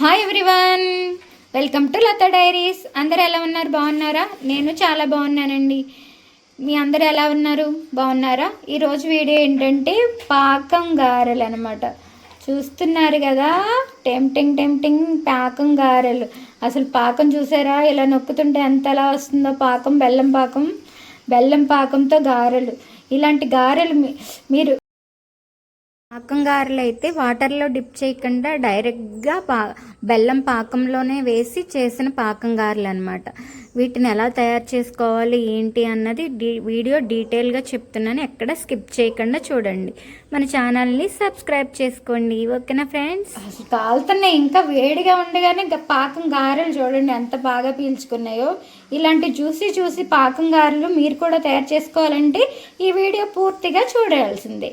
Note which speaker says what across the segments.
Speaker 1: Hi everyone welcome to Latha diaries అందరు ఎలా ఉన్నారు? బాగున్నారా? నేను చాలా బాగున్నానండి. మీ అందరు ఎలా ఉన్నారు? బాగున్నారా? ఈరోజు వీడియో ఏంటంటే పాకం గారెలు అనమాట చూస్తున్నారు కదా? టెంప్టింగ్ టెంప్టింగ్ పాకం గారెలు. అసలు పాకం చూసారా? ఇలా నొక్కుతుంటే ఎంత ఎలా వస్తుందో పాకం బెల్లం పాకం. బెల్లం పాకంతో గారెలు. ఇలాంటి గారెలు మీ- మీరు పాకం గారెలు అయితే వాటర్లో డిప్ చేయకుండా డైరెక్ట్గా పా బెల్లం పాకంలోనే వేసి చేసిన పాకం గారెలు అనమాట వీటిని ఎలా తయారు చేసుకోవాలి ఏంటి అన్నది డీ వీడియో డీటెయిల్గా చెప్తున్నాను. ఎక్కడ స్కిప్ చేయకుండా చూడండి. మన ఛానల్ని సబ్స్క్రైబ్ చేసుకోండి. ఓకేనా ఫ్రెండ్స్? అసలు కాలుతున్నాయి. ఇంకా వేడిగా ఉండగానే ఇంకా పాకం గారెలు చూడండి ఎంత బాగా పీల్చుకున్నాయో. ఇలాంటి చూసి చూసి పాకం గారెలు మీరు కూడా తయారు చేసుకోవాలంటే ఈ వీడియో పూర్తిగా చూడాల్సిందే.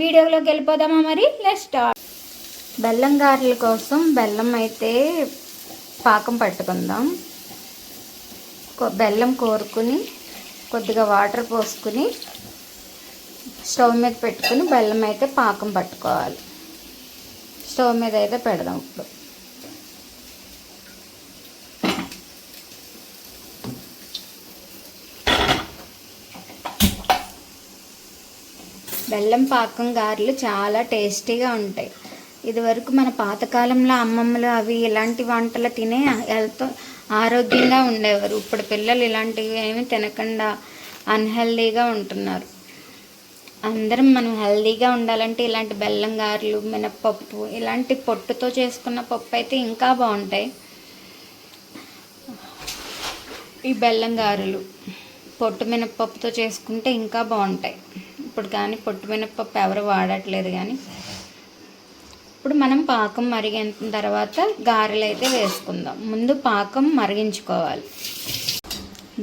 Speaker 1: వీడియోలోకి వెళ్ళిపోదామా మరి? లెట్ స్టార్ట్ బెల్లం గారెల కోసం బెల్లం అయితే పాకం పట్టుకుందాం. బెల్లం కోరుకుని కొద్దిగా వాటర్ పోసుకుని స్టవ్ మీద పెట్టుకుని బెల్లం అయితే పాకం పట్టుకోవాలి. స్టవ్ మీద అయితే పెడదాం ఇప్పుడు. బెల్లం పాకం గారెలు చాలా టేస్టీగా ఉంటాయి. ఇదివరకు మన పాతకాలంలో అమ్మమ్మలు అవి ఇలాంటి వంటలు తినే హెల్త్ ఆరోగ్యంగా ఉండేవారు. ఇప్పుడు పిల్లలు ఇలాంటివి ఏమి తినకుండా అన్హెల్దీగా ఉంటున్నారు. అందరం మనం హెల్దీగా ఉండాలంటే ఇలాంటి బెల్లం గారెలు మినప్పప్పు ఇలాంటి పొట్టుతో చేసుకున్న పప్పు అయితే ఇంకా బాగుంటాయి. ఈ బెల్లం గారెలు పొట్టు మినప్పప్పుతో చేసుకుంటే ఇంకా బాగుంటాయి. ఇప్పుడు కానీ పొట్టు మినప్పప్పు ఎవరు వాడట్లేదు కానీ. ఇప్పుడు మనం పాకం మరిగిన తర్వాత గారెలు అయితే వేసుకుందాం. ముందు పాకం మరిగించుకోవాలి.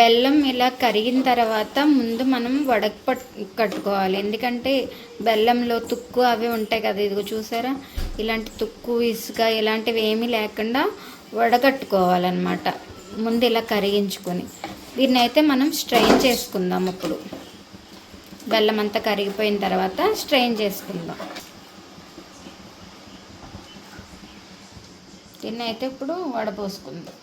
Speaker 1: బెల్లం ఇలా కరిగిన తర్వాత ముందు మనం వడక పట్ కట్టుకోవాలి. ఎందుకంటే బెల్లంలో తుక్కు అవి ఉంటాయి కదా ఇదిగో చూసారా? ఇలాంటి తుక్కు ఇసుక ఇలాంటివి ఏమీ లేకుండా వడగట్టుకోవాలన్నమాట ముందు ఇలా కరిగించుకొని. దీన్ని అయితే మనం స్ట్రైన్ చేసుకుందాం ఇప్పుడు. బెల్లం అంతా కరిగిపోయిన తర్వాత స్ట్రెయిన్ చేసుకుందాం. తిన్న అయితే ఇప్పుడు వడపోసుకుందాం.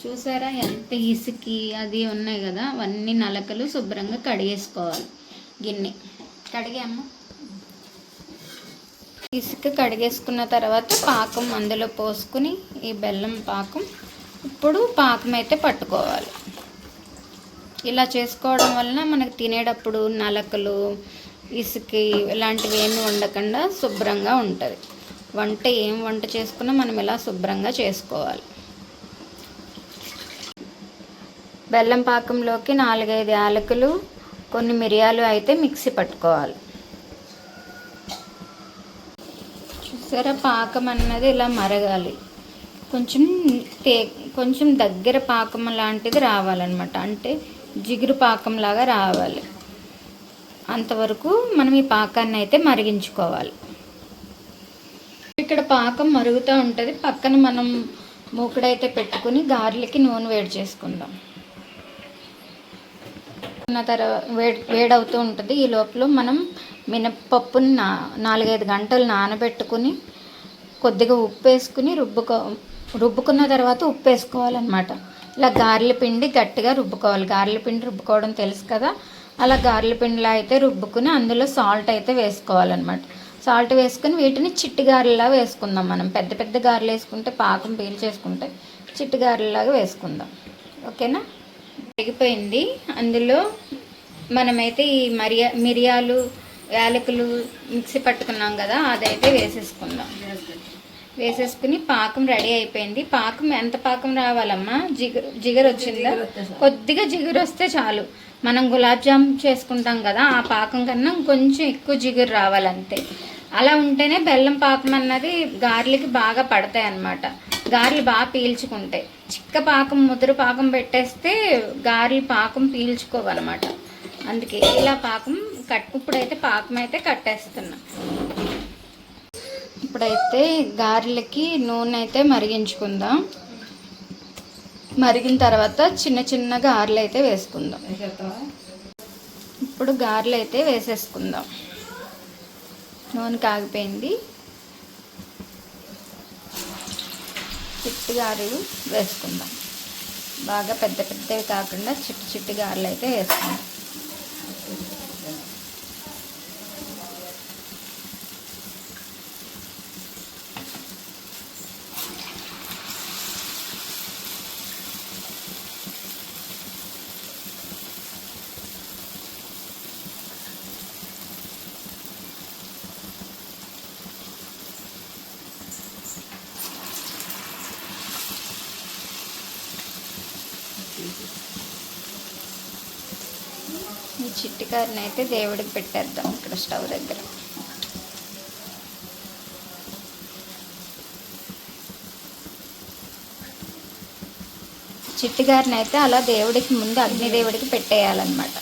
Speaker 1: చూసారా ఎంత ఇసుకి అది ఉన్నాయి కదా అవన్నీ నలకలు శుభ్రంగా కడిగేసుకోవాలి. గిన్నె. కడిగాము ఇసుక కడిగేసుకున్న తర్వాత పాకం అందులో పోసుకుని ఈ బెల్లం పాకం ఇప్పుడు పాకం అయితే పట్టుకోవాలి. ఇలా చేసుకోవడం వలన మనకు తినేటప్పుడు నలకలు ఇసుక ఇలాంటివి ఏమి ఉండకుండా శుభ్రంగా ఉంటుంది. వంట ఏం వంట చేసుకున్నా మనం ఇలా శుభ్రంగా చేసుకోవాలి. బెల్లం పాకంలోకి నాలుగైదు యాలకులు కొన్ని మిరియాలు అయితే మిక్సీ పట్టుకోవాలి. చూసారా? పాకం అన్నది ఇలా మరగాలి. కొంచెం తే కొంచెం దగ్గర పాకం లాంటిది రావాలన్నమాట. అంటే జిగురు పాకం లాగా రావాలి. అంతవరకు మనం ఈ పాకాన్ని అయితే మరిగించుకోవాలి. ఇక్కడ పాకం మరుగుతూ ఉంటుంది. పక్కన మనం మూకుడైతే పెట్టుకుని గారెలకి నూనె వేడి చేసుకుందాం. ఉన్న తర్వాత వేడి వేడవుతూ ఉంటుంది. ఈ లోపల మనం మినప్పప్పుని నా నాలుగైదు గంటలు నానబెట్టుకుని కొద్దిగా ఉప్పు వేసుకుని రుబ్బుకో రుబ్బుకున్న తర్వాత ఉప్పు వేసుకోవాలన్నమాట ఇలా గారెల పిండి గట్టిగా రుబ్బుకోవాలి. గారెల పిండి రుబ్బుకోవడం తెలుసు కదా? అలా గారెల పిండిలా అయితే రుబ్బుకుని అందులో సాల్ట్ అయితే వేసుకోవాలన్నమాట. సాల్ట్ వేసుకుని వీటిని చిట్టి గారెలా వేసుకుందాం మనం. పెద్ద పెద్ద గారెలు వేసుకుంటే పాకం పీల్చేసుకుంటే చిట్టి గారెలాగా వేసుకుందాం. ఓకేనా? అయిపోయింది అందులో మనమైతే ఈ మరియా మిరియాలు యాలకులు మిక్సీ పట్టుకున్నాం కదా అదైతే వేసేసుకుందాం. వేసేసుకుని పాకం రెడీ అయిపోయింది. పాకం ఎంత పాకం రావాలమ్మా? జిగురు జిగురు వచ్చిందా కొద్దిగా జిగురు వస్తే చాలు. మనం గులాబ్ జామ్ చేసుకుంటాం కదా ఆ పాకం కన్నా కొంచెం ఎక్కువ జిగురు రావాలంతే. అలా ఉంటేనే బెల్లం పాకం అన్నది గారెలకి బాగా పడతాయి అన్నమాట గారెలు బాగా పీల్చుకుంటాయి. చిక్క పాకం ముదురు పాకం పెట్టేస్తే గారెలు పాకం పీల్చుకోవాలన్నమాట. అందుకే ఇలా పాకం కట్ ఇప్పుడైతే పాకం అయితే కట్టేస్తున్నా. ఇప్పుడైతే గారెలకి నూనె అయితే మరిగించుకుందాం. మరిగిన తర్వాత చిన్న చిన్న గారెలు అయితే వేసుకుందాం. ఇప్పుడు గారెలు అయితే వేసేసుకుందాం. నూనె కాగిపోయింది. చిట్టి గారెలు వేసుకుందాం. బాగా పెద్ద పెద్దవి కాకుండా చిట్టి చిట్టి గారెలు అయితే వేసుకుందాం. ఈ చిట్టికారిని అయితే దేవుడికి పెట్టేద్దాం ఇక్కడ స్టవ్ దగ్గర. చిట్టిగారిని అయితే అలా దేవుడికి ముందు అగ్నిదేవుడికి పెట్టేయాలన్నమాట.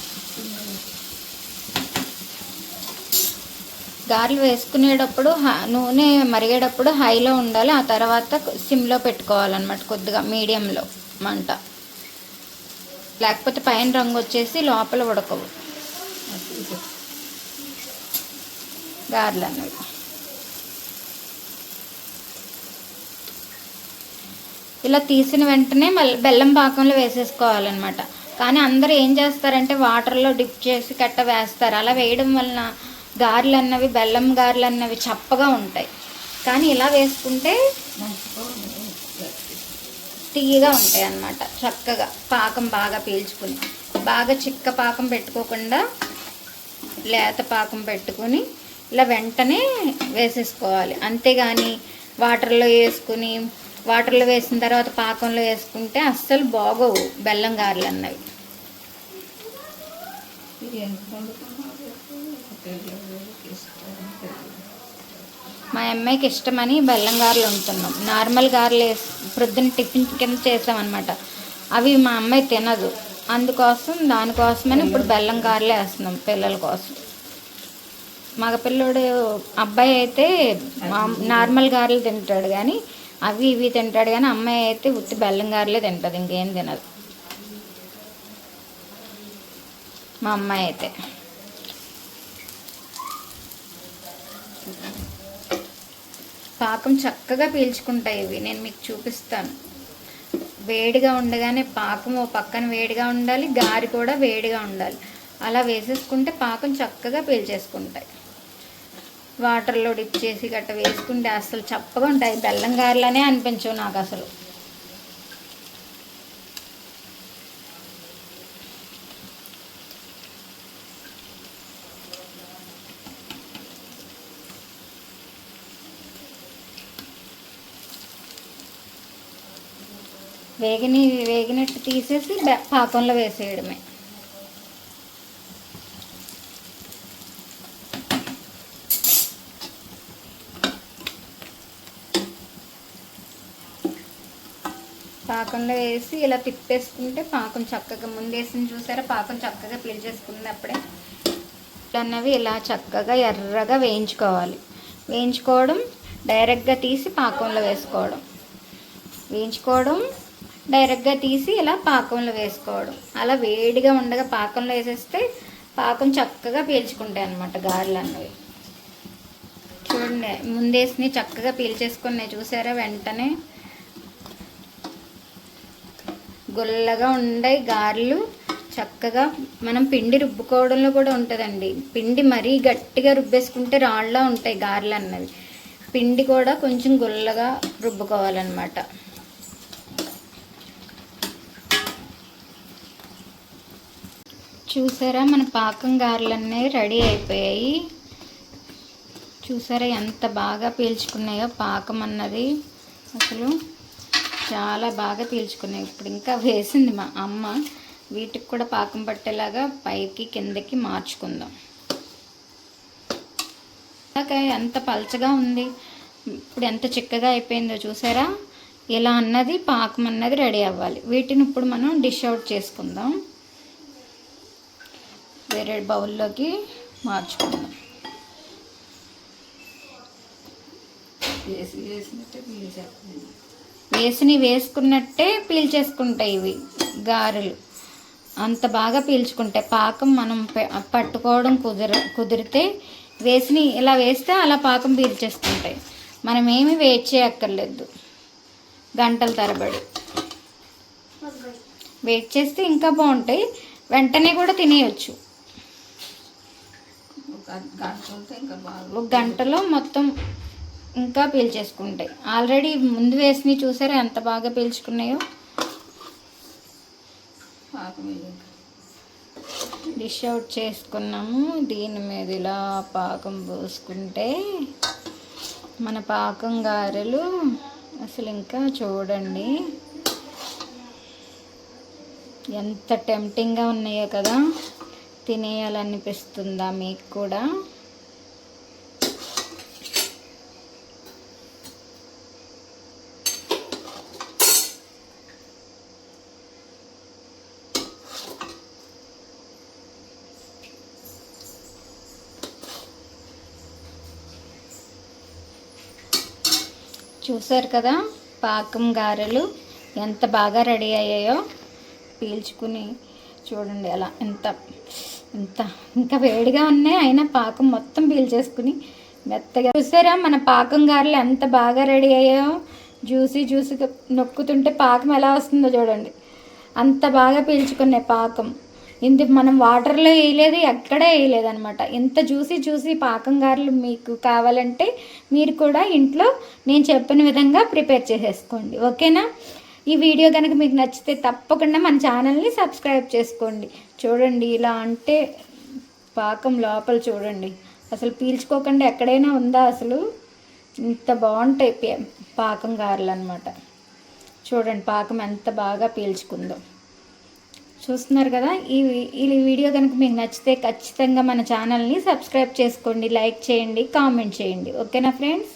Speaker 1: గారెలు వేసుకునేటప్పుడు నూనె మరిగేటప్పుడు హైలో ఉండాలి ఆ తర్వాత సిమ్లో పెట్టుకోవాలన్నమాట కొద్దిగా మీడియంలో మంట. లేకపోతే పైన రంగు వచ్చేసి లోపల ఉడకవు. గారెలు అన్నవి ఇలా తీసిన వెంటనే మళ్ళీ బెల్లం పాకంలో వేసేసుకోవాలన్నమాట. కానీ అందరూ ఏం చేస్తారంటే వాటర్లో డిప్ చేసి కట్ట వేస్తారు. అలా వేయడం వలన గారెలు అన్నవి బెల్లం గారెలు అన్నవి చప్పగా ఉంటాయి. కానీ ఇలా వేసుకుంటే తీయగా ఉంటాయి అన్నమాట చక్కగా పాకం బాగా పీల్చుకుని బాగా చిక్క పాకం పెట్టుకోకుండా లేత పాకం పెట్టుకుని ఇలా వెంటనే వేసేసుకోవాలి. అంతేగాని వాటర్లో వేసుకుని వాటర్లో వేసిన తర్వాత పాకంలో వేసుకుంటే అస్సలు బాగోవు బెల్లం గారెలు అన్నవి. మా అమ్మాయికి ఇష్టమని బెల్లం గారెలు ఉంటున్నాం నార్మల్ గారెలు వేసి ప్రొద్దున టిఫిన్ కింద చేసామన్నమాట. అవి మా అమ్మాయి తినదు. అందుకోసం దానికోసమని ఇప్పుడు బెల్లం గారెలు వేస్తున్నాం పిల్లల కోసం. మగపిల్లోడు అబ్బాయి అయితే మా- నార్మల్ గారెలు తింటాడు కానీ అవి ఇవి తింటాడు కానీ అమ్మాయి అయితే ఉత్తి బెల్లం గారెలే తింటుంది ఇంకేం తినదు. మా అమ్మాయి అయితే. పాకం చక్కగా పీల్చుకుంటాయి ఇవి. నేను మీకు చూపిస్తాను. వేడిగా ఉండగానే పాకం ఓ పక్కన వేడిగా ఉండాలి గారి కూడా వేడిగా ఉండాలి. అలా వేసేసుకుంటే పాకం చక్కగా పీల్చేసుకుంటాయి. వాటర్లో డిప్ చేసి గట్ట వేసుకుంటే అసలు చప్పగా ఉంటాయి. బెల్లం గారెలనే అనిపించవు నాకు అసలు. వేగిని వేగినట్టు తీసేసి పాకంలో వేసేయడమే. పాకంలో వేసి ఇలా తిప్పేసుకుంటే పాకం చక్కగా ముందేసి చూసారా? పాకం చక్కగా పిలిచేసుకుంది అప్పుడే అన్నవి ఇలా చక్కగా ఎర్రగా వేయించుకోవాలి. వేయించుకోవడం డైరెక్ట్గా తీసి పాకంలో వేసుకోవడం. వేయించుకోవడం డైరెక్ట్గా తీసి ఇలా పాకంలో వేసుకోవడం. అలా వేడిగా ఉండగా పాకంలో వేసేస్తే పాకం చక్కగా పీల్చుకుంటాయి అన్నమాట గారెలు అన్నవి చూడండి ముందేసినవి చక్కగా పీల్చేసుకున్నాయి. చూసారా? వెంటనే గుల్లగా ఉండే గారెలు చక్కగా మనం పిండి రుబ్బుకోవడంలో కూడా ఉంటుందండి. పిండి మరీ గట్టిగా రుబ్బేసుకుంటే రాళ్ళ ఉంటాయి గారెలు అన్నవి పిండి కూడా కొంచెం గుల్లగా రుబ్బుకోవాలన్నమాట. చూసారా మన పాకం గారెలన్నీ రెడీ అయిపోయాయి. చూసారా ఎంత బాగా పీల్చుకున్నాయో పాకం అన్నది. అసలు చాలా బాగా పీల్చుకున్నాయి. ఇప్పుడు ఇంకా వేసింది మా అమ్మ. వీటికి కూడా పాకం పట్టేలాగా పైకి కిందకి మార్చుకుందాం. ఇందాక ఎంత పలచగా ఉంది. ఇప్పుడు ఎంత చిక్కగా అయిపోయిందో చూసారా? ఇలా అన్నది పాకం అన్నది రెడీ అవ్వాలి. వీటిని ఇప్పుడు మనం డిష్ అవుట్ చేసుకుందాం. వేరే బౌల్లోకి మార్చుకుందాం.
Speaker 2: వేసి వేసినట్టే పీల్చేస్తుంది
Speaker 1: వేసిని వేసుకున్నట్టే పీల్చేసుకుంటాయి ఇవి గారెలు. అంత బాగా పీల్చుకుంటాయి పాకం మనం పట్టుకోవడం కుదిర కుదిరితే వేసిని ఇలా వేస్తే అలా పాకం పీల్చేసుకుంటాయి మనం ఏమి వెయిట్ చేయక్కర్లేదు. గంటల తరబడి. వెయిట్ చేస్తే ఇంకా బాగుంటాయి. వెంటనే కూడా తినేయచ్చు.
Speaker 2: ఒక
Speaker 1: గంటలో మొత్తం ఇంకా పీల్చేసుకుంటాయి. ఆల్రెడీ ముందు వేసినవి చూసారా ఎంత బాగా పీల్చుకున్నాయో? డిష్ అవుట్ చేసుకున్నాము. దీని మీద ఇలా పాకం పోసుకుంటే మన పాకం గారెలు అసలు ఇంకా చూడండి. ఎంత టెంప్టింగ్గా ఉన్నాయో కదా. తినేయాలనిపిస్తుందా మీకు కూడా చూసారు కదా పాకం గారెలు ఎంత బాగా రెడీ అయ్యాయో? పీల్చుకుని చూడండి అలా ఎంత ఇంత ఇంకా వేడిగా ఉన్నాయి అయినా పాకం మొత్తం పీల్చేసుకుని మెత్తగా. చూసారా మన పాకం గారెలు ఎంత బాగా రెడీ అయ్యాయో? జ్యూసీ జ్యూసీగా నొక్కుతుంటే పాకం ఎలా వస్తుందో చూడండి. అంత బాగా పీల్చుకున్నాయి పాకం. ఇంత మనం వాటర్లో వేయలేదు ఎక్కడే వేయలేదు అనమాట ఇంత జ్యూసీ జ్యూసీ పాకం గారెలు మీకు కావాలంటే మీరు కూడా ఇంట్లో నేను చెప్పిన విధంగా ప్రిపేర్ చేసేసుకోండి. ఓకేనా? ఈ వీడియో కనుక మీకు నచ్చితే తప్పకుండా మన ఛానల్ని సబ్స్క్రైబ్ చేసుకోండి. చూడండి ఇలా అంటే పాకం లోపల చూడండి. అసలు పీల్చుకోకుండా ఎక్కడైనా ఉందా అసలు? ఇంత బాగుంటాయి పాకం గారెలు అనమాట చూడండి పాకం ఎంత బాగా పీల్చుకుందో. చూస్తున్నారు కదా ఈ ఈ వీడియో కనుక మీకు నచ్చితే ఖచ్చితంగా మన ఛానల్ని సబ్స్క్రైబ్ చేసుకోండి లైక్ చేయండి కామెంట్ చేయండి. ఓకేనా ఫ్రెండ్స్?